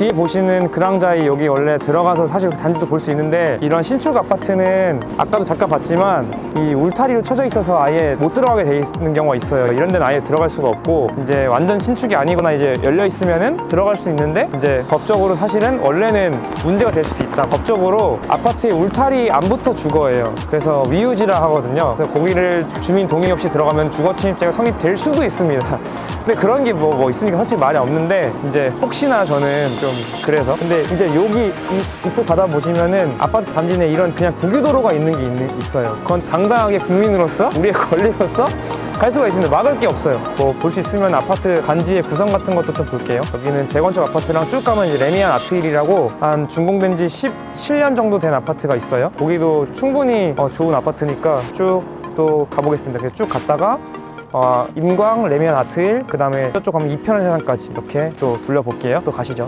뒤에 보시는 그랑자이 여기 원래 들어가서 사실 단지도 볼 수 있는데 이런 신축 아파트는 아까도 잠깐 봤지만 이 울타리로 쳐져 있어서 아예 못 들어가게 돼 있는 경우가 있어요. 이런 데는 아예 들어갈 수가 없고 이제 완전 신축이 아니거나 이제 열려 있으면은 들어갈 수 있는데 이제 법적으로 사실은 원래는 문제가 될 수도 있다. 법적으로 아파트에 울타리 안 붙어 주거예요. 그래서 위유지라 하거든요. 그래서 거기를 주민 동의 없이 들어가면 주거 침입죄가 성립될 수도 있습니다. 근데 그런 게 뭐 뭐 있습니까? 솔직히 말이 없는데 이제 혹시나 저는 좀 그래서 근데 이제 여기 이- 입구 받아 보시면은 아파트 단지 내 이런 그냥 국유도로가 있는 게 있는, 있어요. 그건 당당하게 국민으로서 우리의 권리로서 갈 수가 있습니다. 막을 게 없어요. 뭐 볼 수 있으면 아파트 단지의 구성 같은 것도 좀 볼게요. 여기는 재건축 아파트랑 쭉 가면 이제 레미안 아트힐이라고 한 준공된 지 17년 정도 된 아파트가 있어요. 거기도 충분히 어, 좋은 아파트니까 쭉 또 가보겠습니다. 그래서 쭉 갔다가 어, 임광, 레미안 아트힐, 그 다음에 저쪽 가면 이편의 세상까지 이렇게 또 둘러볼게요. 또 가시죠.